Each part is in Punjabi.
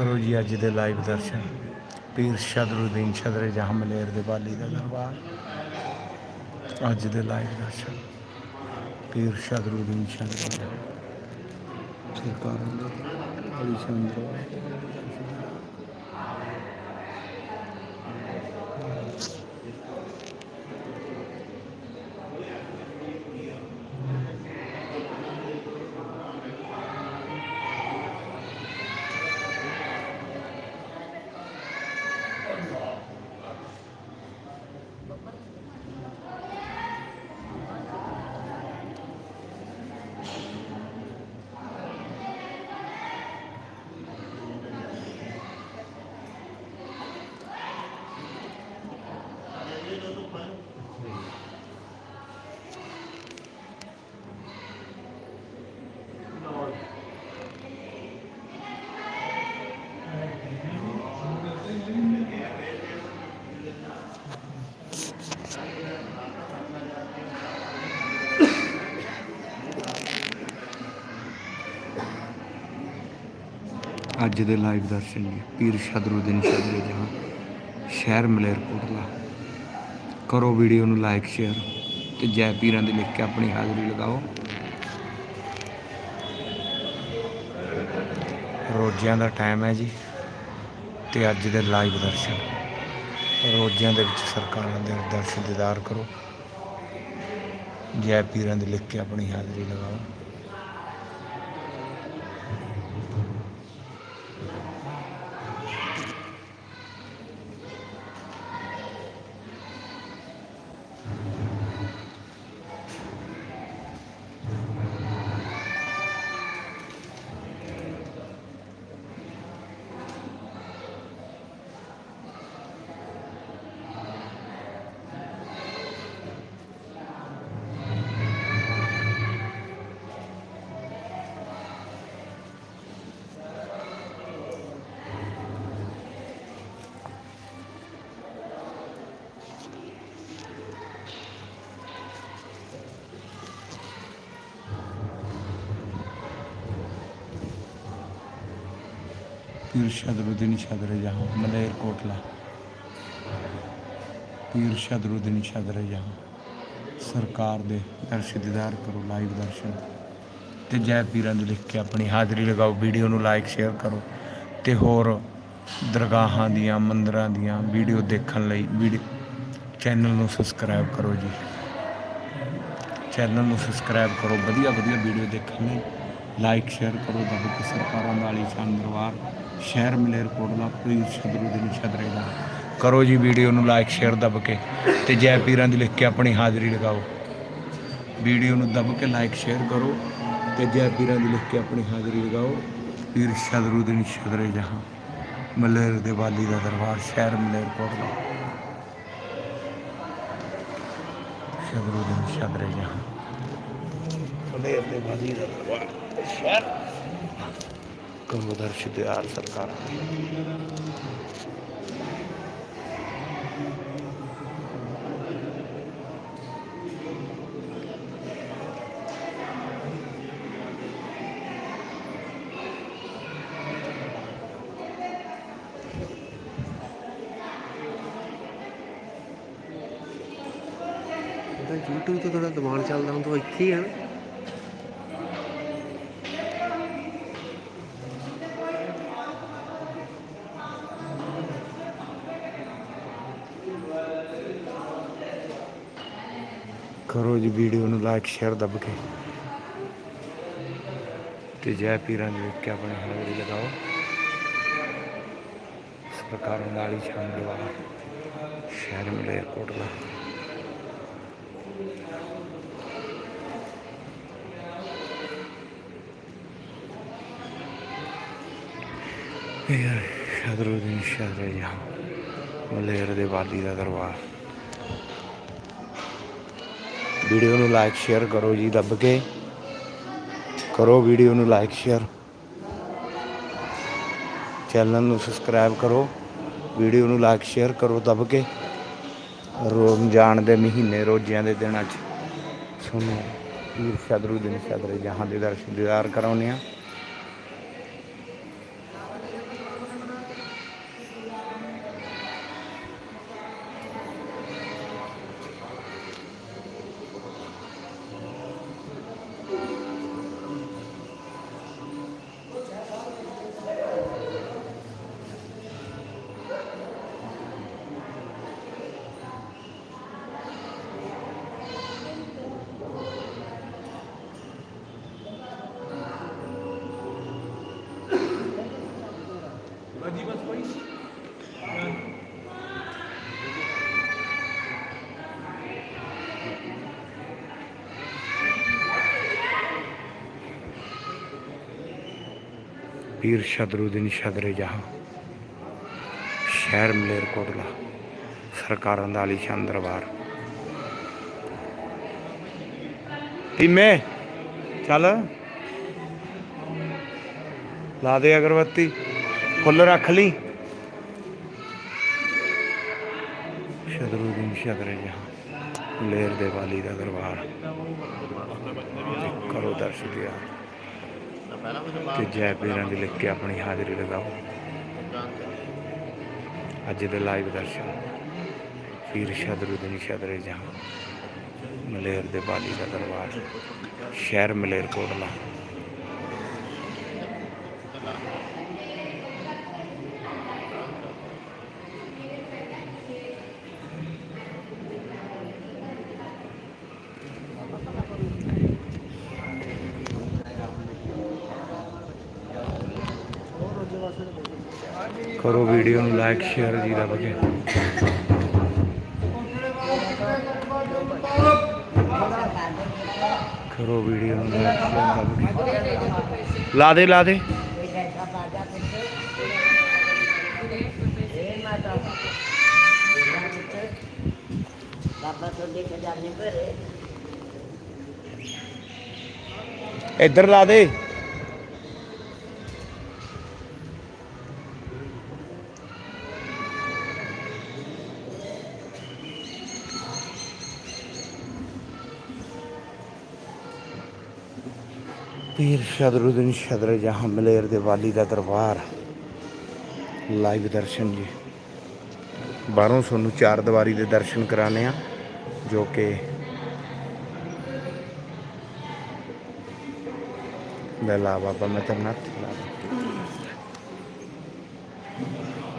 ਕਰੋ ਜੀ ਅੱਜ ਦੇ ਲਾਈਵ ਦਰਸ਼ਨ। ਪੀਰ ਸ਼ਦਰੁਦੀਨ ਸ਼ਦਰੇ ਜਹਾਂ ਮਲੇਰ ਦੇ ਬਾਲੀ ਦਾ ਦਰਬਾਰ। ਅੱਜ ਦੇ ਲਾਈਵ ਦਰਸ਼ਨ। ਪੀਰ ਸ਼ਦਰੁਦੀਨ ਸ਼ਦਰੇ ਜਹਾਂ ਸਰਕਾਰਾਂ ਦੇ ਅੱਜ ਦੇ ਲਾਈਵ ਦਰਸ਼ਨ ਜੀ ਪੀਰ ਸ਼ਦਰੁਦੀਨ ਸ਼ਦਰੇ ਜਹਾਂ। ਸ਼ਹਿਰ ਮਲੇਰਕੋਟਲਾ। ਕਰੋ ਵੀਡੀਓ ਨੂੰ ਲਾਈਕ ਸ਼ੇਅਰ ਤੇ ਜੈ ਪੀਰਾਂ ਦੇ ਲਿਖ ਕੇ ਆਪਣੀ ਹਾਜ਼ਰੀ ਲਗਾਓ। ਰੋਜ਼ਿਆਂ ਦਾ ਟਾਈਮ ਹੈ ਜੀ ਤੇ ਅੱਜ ਦੇ ਲਾਈਵ ਦਰਸ਼ਨ। ਰੋਜ਼ਿਆਂ ਦੇ ਵਿੱਚ ਸਰਕਾਰਾਂ ਦੇ ਦਰਸ਼ਨ ਦੀਦਾਰ ਕਰੋ। ਜੈ ਪੀਰਾਂ ਦੇ ਲਿਖ ਕੇ ਆਪਣੀ ਹਾਜ਼ਰੀ ਲਗਾਓ। ਪੀਰ ਸ਼ਦਰੁਦੀਨ ਸ਼ਦਰੇ ਜਹਾਂ, ਮਲੇਰ ਕੋਟਲਾ। ਪੀਰ ਸ਼ਦਰੁਦੀਨ ਸ਼ਦਰੇ ਜਹਾਂ। ਸਰਕਾਰ ਦੇ ਦਰਸ਼ਨ ਦੀਦਾਰ ਕਰੋ, ਲਾਈਵ ਦਰਸ਼ਨ। ਤੇ ਜੈ ਪੀਰਾਂ ਦੇ ਲਿਖ ਕੇ ਆਪਣੀ ਹਾਜ਼ਰੀ ਲਗਾਓ, ਵੀਡੀਓ ਨੂੰ ਲਾਈਕ, ਸ਼ੇਅਰ ਕਰੋ। ਤੇ ਹੋਰ ਦਰਗਾਹਾਂ ਦੀਆਂ, ਮੰਦਰਾਂ ਦੀਆਂ ਵੀਡੀਓ ਦੇਖਣ ਲਈ ਵੀਡੀਓ ਚੈਨਲ ਨੂੰ ਸਬਸਕ੍ਰਾਈਬ ਕਰੋ ਜੀ। ਚੈਨਲ ਨੂੰ ਸਬਸਕ੍ਰਾਈਬ ਕਰੋ ਵਧੀਆ ਵਧੀਆ ਵੀਡੀਓ ਦੇਖਣ ਲਈ ਲਾਈਕ, ਸ਼ੇਅਰ ਕਰੋ। ਦੱਬ ਕੇ ਸਰਕਾਰਾਂ ਦਾ ਆਲੀਸ਼ਾਨ ਦਰਬਾਰ ਸ਼ਹਿਰ ਮਲੇਰਕੋਟਲਾ ਪੀਰ ਸ਼ਦਰੁਦੀਨ ਸ਼ਦਰੇ ਦਾ ਕਰੋ ਜੀ ਵੀਡੀਓ ਨੂੰ ਲਾਈਕ ਸ਼ੇਅਰ ਦੱਬ ਕੇ ਤੇ ਜੈ ਪੀਰਾਂ ਦੀ ਲਿਖ ਕੇ ਆਪਣੀ ਹਾਜ਼ਰੀ ਲਗਾਓ। ਵੀਡੀਓ ਨੂੰ ਦੱਬ ਕੇ ਲਾਈਕ ਸ਼ੇਅਰ ਕਰੋ ਤੇ ਜੈ ਪੀਰਾਂ ਦੀ ਲਿਖ ਕੇ ਆਪਣੀ ਹਾਜ਼ਰੀ ਲਗਾਓ। ਪੀਰ ਸ਼ਦਰੁਦੀਨ ਸ਼ਦਰੇ ਜਹਾਂ। ਮਲੇਰ ਦੇ ਵਾਲੀ ਦਾ ਦਰਬਾਰ, ਸ਼ਹਿਰ ਮਲੇਰਕੋਟਲਾ ਸ਼ਦਰੁਦੀਨ ਸ਼ਦਰੇ ਜਹਾਂ। ਮਲੇਰ ਦੇ ਵਾਲੀ ਦਾ ਦਰਬਾਰ, ਸ਼ਹਿਰ। ਕਰੋ ਦਰਸ਼ਨ ਦਿਆਰ ਸਰਕਾਰ। ਯੂਟਿਊਬ YouTube ਤੋਂ ਥੋੜਾ ਦਿਮਾਗ ਚੱਲਦਾ ਹੁੰਦਾ ਇੱਥੇ ਹੀ ਹੈ ਨਾ। ਕਰੋ ਜੀ ਵੀਡੀਓ ਨੂੰ ਲਾਈਕ, ਸ਼ੇਅਰ ਦੱਬ ਕੇ। ਤੇ ਜੈ ਪੀਰਾਂ ਦੇ ਕੇ ਆਪਣੀ ਹਾਜ਼ਰੀ ਲਗਾਓ। ਸਰਕਾਰ ਨਾਲ ਹੀ ਸ਼ਾਮਲ ਵਾਲਾ ਸ਼ਹਿਰ ਮਲੇਰਕੋਟਲਾ ਇਹ ਸ਼ਦਰੁਦੀਨ ਸ਼ਹਿਰ ਜਹਾਂ ਮਲੇਰ ਦੇ ਵਾਲੀ ਦਾ ਦਰਬਾਰ। ਵੀਡੀਓ ਨੂੰ ਲਾਈਕ ਸ਼ੇਅਰ ਕਰੋ ਜੀ, ਦੱਬ ਕੇ। ਕਰੋ ਵੀਡੀਓ ਨੂੰ ਲਾਈਕ ਸ਼ੇਅਰ ਚੈਨਲ ਨੂੰ ਸਬਸਕ੍ਰਾਈਬ ਕਰੋ। ਵੀਡੀਓ ਨੂੰ ਲਾਈਕ ਸ਼ੇਅਰ ਕਰੋ, ਦੱਬ ਕੇ। ਰਮਜ਼ਾਨ ਦੇ ਮਹੀਨੇ, ਰੋਜ਼ਿਆਂ ਦੇ ਦਿਨਾਂ 'ਚ। ਤੁਹਾਨੂੰ ਪੀਰ ਦਿਨ ਸ਼ਦਰੇ ਜਹਾਂ ਦੇ ਦਰਸ਼ਨ ਦੀਦਾਰ ਕਰਾਉਂਦੇ ਆ ਪੀਰ ਸ਼ਦਰੁਦੀਨ ਸ਼ਦਰੇ ਜਹਾਂ ਸ਼ਹਿਰ ਮਲੇਰਕੋਟਲਾ ਸਰਕਾਰਾਂ ਦਾ ਆਲੀਸ਼ਾਨ ਦਰਬਾਰ ਟੀਮੇ ਚੱਲ ਲਾ ਦੇ ਅਗਰਬੱਤੀ ਫੁੱਲ ਰੱਖ ਲਈ ਸ਼ਦਰੁਦੀਨ ਸ਼ਦਰੇ ਜਹਾਂ ਲੇਰ ਦੇ ਵਾਲੀ ਦਾ ਦਰਬਾਰ ਕਰੋ ਦਰਸ਼ ਦਿਆ ਤੇ ਜੈ ਪੀਰਾਂ ਦੀ ਲਿਖ ਕੇ ਆਪਣੀ ਹਾਜ਼ਰੀ ਲਗਾਓ। ਅੱਜ ਦੇ ਲਾਈਵ ਦਰਸ਼ਨ। ਪੀਰ ਸ਼ਦਰੁਦੀਨ ਸ਼ਦਰੇ ਜਹਾਂ, ਮਲੇਰ ਦੇ ਬਾਲੀ ਦਾ ਦਰਬਾਰ, ਸ਼ਹਿਰ ਮਲੇਰਕੋਟਲਾ। ਕਰੋ ਵੀਡੀਓ ਨੂੰ ਲਾਈਕ, ਸ਼ੇਅਰ ਜੀ ਦਾ ਬਗੇ ਕਰੋ ਵੀਡੀਓ ਨੂੰ ਲਾਈਕ, ਸ਼ੇਅਰ ਦਾ ਬਗੇ ਲਾ ਦੇ ਲਾ ਦੇ। ਬਾਬਾ ਤੁਹਾਡੇ ਖਜ਼ਾਨੇ ਭਰੇ ਇੱਧਰ ਲਾ ਦੇ। ਪੀਰ ਸ਼ਦਰੁਦੀਨ ਸ਼ਦਰ ਜਹਾਂ ਮਲੇਰ ਦੇ ਵਾਲੀ ਦਾ ਦਰਬਾਰ। ਲਾਈਵ ਦਰਸ਼ਨ ਜੀ। ਬਾਹਰੋਂ ਤੁਹਾਨੂੰ ਚਾਰ ਦੀਵਾਰੀ ਦੇ ਦਰਸ਼ਨ ਕਰਾਣੇ ਆ, ਜੋ ਕਿ ਲੈ ਬਾਬਾ ਮੈਂ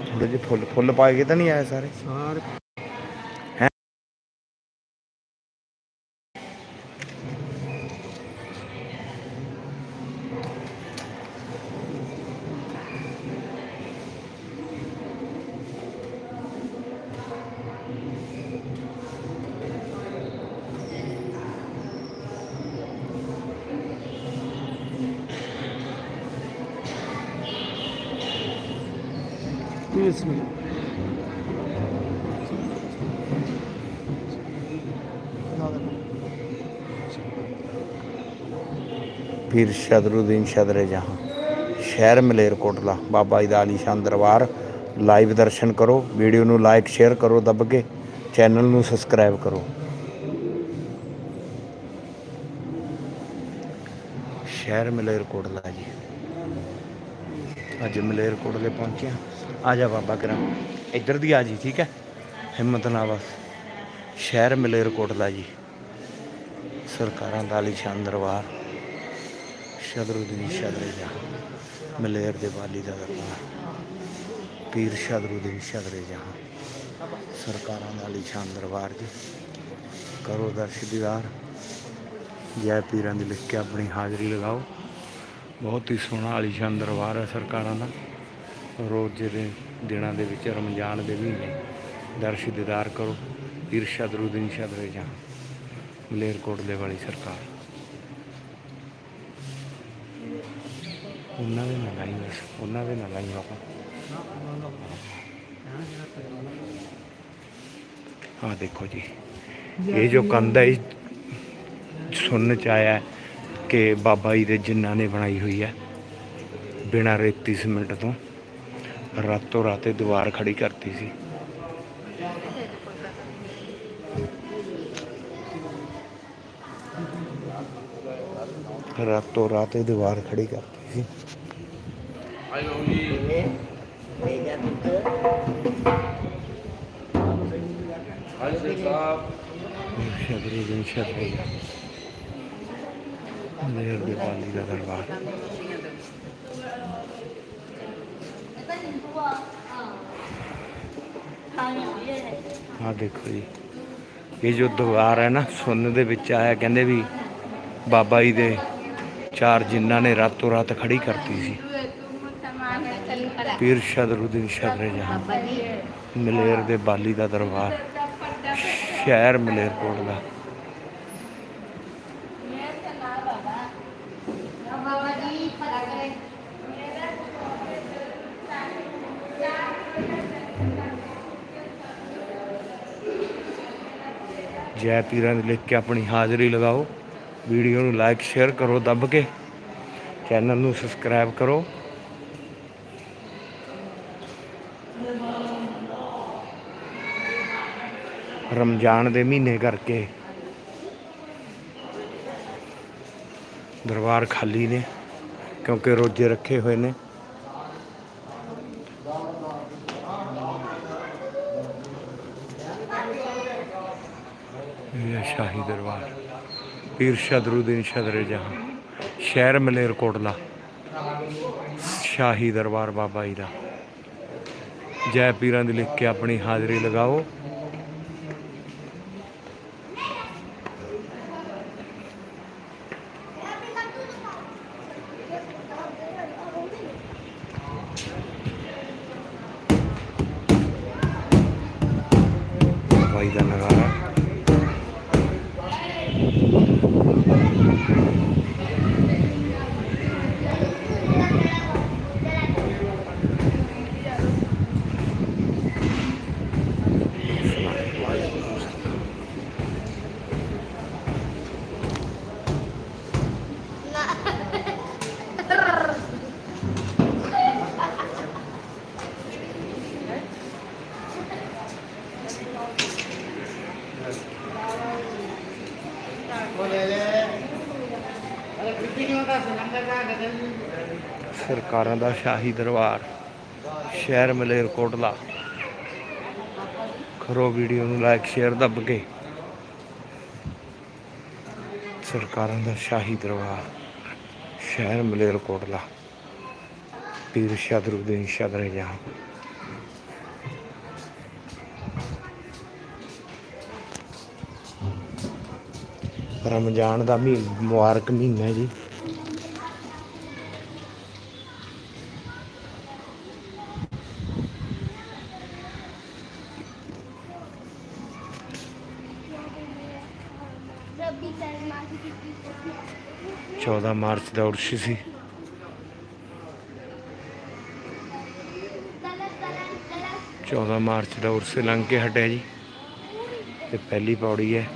ਥੋੜੇ ਜਿਹੇ ਫੁੱਲ ਫੁੱਲ ਪਾਏ ਕੇ ਤਾਂ ਨਹੀਂ ਆਏ ਸਾਰੇ? ਸਾਰੇ। ਇਸ ਪੀਰ ਸ਼ਦਰੁਦੀਨ ਸ਼ਦਰੇ ਜਹਾਂ। ਸ਼ਹਿਰ ਮਲੇਰਕੋਟਲਾ ਬਾਬਾ ਜੀ ਦਾ ਆਲੀਸ਼ਾਨ ਦਰਬਾਰ। ਲਾਈਵ ਦਰਸ਼ਨ ਕਰੋ। ਵੀਡੀਓ ਨੂੰ ਲਾਈਕ, ਸ਼ੇਅਰ ਕਰੋ, ਦੱਬ ਕੇ। ਚੈਨਲ ਨੂੰ ਸਬਸਕ੍ਰਾਈਬ ਕਰੋ। ਸ਼ਹਿਰ ਮਲੇਰਕੋਟਲਾ ਜੀ। ਅੱਜ ਮਲੇਰਕੋਟਲੇ ਪਹੁੰਚਿਆ ਆ ਜਾ ਬਾਬਾ ਕਰਾਂ। ਇੱਧਰ ਦੀ ਆ ਜੀ, ਠੀਕ ਹੈ? ਹਿੰਮਤ ਨਾ ਬਸ। ਸ਼ਹਿਰ ਮਲੇਰਕੋਟਲਾ ਜੀ। ਸਰਕਾਰਾਂ ਦਾ ਆਲੀਸ਼ਾਨ ਦਰਬਾਰ। ਸ਼ਦਰੁਦੀਨ ਸ਼ਦਰੇ ਜਾ। ਮਲੇਰ ਦੇ ਵਾਲੀ ਦਾ ਦਰਬਾਰ। ਪੀਰ ਸ਼ਦਰੁਦੀਨ ਸ਼ਦਰੇ ਜਾ। ਸਰਕਾਰਾਂ ਦਾ ਆਲੀਸ਼ਾਨ ਦਰਬਾਰ ਜੀ। ਕਰੋ ਦਰਸ਼ ਦੀਦਾਰ। ਜੈ ਪੀਰਾਂ ਦੀ ਲਿਖ ਕੇ ਆਪਣੀ ਹਾਜ਼ਰੀ ਲਗਾਓ। ਬਹੁਤ ਹੀ ਸੋਹਣਾ ਆਲੀਸ਼ਾਨ ਦਰਬਾਰ ਹੈ ਸਰਕਾਰਾਂ ਦਾ। ਰੋਜ਼ ਦੇ ਦਿਨਾਂ ਦੇ ਵਿੱਚ ਰਮਜ਼ਾਨ ਦੇ ਮਹੀਨੇ ਦਰਸ਼ ਦੀਦਾਰ ਕਰੋ, ਪੀਰ ਸ਼ਦਰੁਦੀਨ ਸ਼ਦਰੇ ਜਾਂ ਮਲੇਰਕੋਟਲੇ ਵਾਲੀ ਸਰਕਾਰ। ਉਹਨਾਂ ਦੇ ਨਾਲ ਲਾਈ ਬਸ, ਉਹਨਾਂ ਦੇ ਨਾਲ ਲਾਈ ਆਪਾਂ। ਹਾਂ ਦੇਖੋ ਜੀ, ਇਹ ਜੋ ਕੰਧ ਹੈ ਸੁਣਨ ਚ ਆਇਆ ਕਿ ਬਾਬਾ ਜੀ ਦੇ ਜਿਨ੍ਹਾਂ ਨੇ ਬਣਾਈ ਹੋਈ ਹੈ, ਬਿਨਾਂ ਰੇਤੀ ਸੀਮੈਂਟ ਤੋਂ। ਰਾਤੋਂ ਰਾਤੇ ਦੀਵਾਰ ਖੜੀ ਕਰਤੀ ਸੀ ਰਾਤੋਂ ਰਾਤੇ ਦੀਵਾਰ ਖੜੀ ਕਰਤੀ ਸੀ ਕਿਵੇਂ ਲੈ ਜਾ ਪੁੱਤ ਸ਼ਬਰੀ ਦਿਨ ਸ਼ਬਰੀ ਦੇਖੋ ਜੀ। ਇਹ ਜੋ ਦੀਵਾਰ ਹੈ ਨਾ ਸੁਣਨ ਦੇ ਵਿੱਚ ਆਇਆ, ਕਹਿੰਦੇ ਵੀ ਬਾਬਾ ਜੀ ਦੇ ਚਾਰ ਜਿਨ੍ਹਾਂ ਨੇ ਰਾਤੋਂ ਰਾਤ ਖੜੀ ਕਰਤੀ ਸੀ। ਪੀਰ ਸ਼ਦਰੁਦੀਨ ਸ਼ਦਰ ਜਹਾਂ, ਮਲੇਰ ਦੇ ਬਾਲੀ ਦਾ ਦਰਬਾਰ, ਸ਼ਹਿਰ ਮਲੇਰਕੋਟ ਦਾ। ਜੈ ਪੀਰਾਂ ਦੇ ਲਿਖ ਕੇ ਆਪਣੀ ਹਾਜ਼ਰੀ ਲਗਾਓ। ਵੀਡੀਓ ਨੂੰ ਲਾਈਕ ਸ਼ੇਅਰ ਕਰੋ, ਦੱਬ ਕੇ। ਚੈਨਲ ਨੂੰ ਸਬਸਕ੍ਰਾਈਬ ਕਰੋ। ਰਮਜ਼ਾਨ ਦੇ ਮਹੀਨੇ ਕਰਕੇ ਦਰਬਾਰ ਖਾਲੀ ਨੇ, ਕਿਉਂਕਿ ਰੋਜ਼ੇ ਰੱਖੇ ਹੋਏ ਨੇ। ਸ਼ਾਹੀ ਦਰਬਾਰ, ਪੀਰ ਸ਼ਦਰੁਦੀਨ ਸ਼ਦਰੇ ਜਹਾਂ, ਸ਼ਹਿਰ ਮਲੇਰਕੋਟਲਾ, ਸ਼ਾਹੀ ਦਰਬਾਰ ਬਾਬਾ ਜੀ ਦਾ। ਜੈ ਪੀਰਾਂ ਦੀ ਲਿਖ ਕੇ ਆਪਣੀ ਹਾਜ਼ਰੀ ਲਗਾਓ। ਬਾਈ ਦਾ ਨਗਾਰਾ। ਸਰਕਾਰਾਂ ਦਾ ਸ਼ਾਹੀ ਦਰਬਾਰ, ਸ਼ਹਿਰ ਮਲੇਰਕੋਟਲਾ ਕਰੋ ਵੀਡੀਓ ਨੂੰ ਲਾਈਕ ਸ਼ੇਅਰ ਦੱਬ ਕੇ। ਸਰਕਾਰਾਂ ਦਾ ਸ਼ਾਹੀ ਦਰਬਾਰ, ਸ਼ਹਿਰ ਮਲੇਰਕੋਟਲਾ ਪੀਰ ਸ਼ਦਰੁਦੀਨ ਸ਼ਦਰੇ ਜਹਾਂ ਰਮਜ਼ਾਨ ਦਾ ਮਹੀਨਾ ਮੁਬਾਰਕ ਮਹੀਨਾ ਜੀ। 14 ਮਾਰਚ ਦਾ ਉਰਸ਼ੀ ਸੀ। ਚੌਦਾਂ ਮਾਰਚ ਦਾ ਉਰਸੇ ਲੰਘ ਕੇ ਹਟਿਆ ਜੀ। ਤੇ ਪਹਿਲੀ ਪੌੜੀ ਹੈ।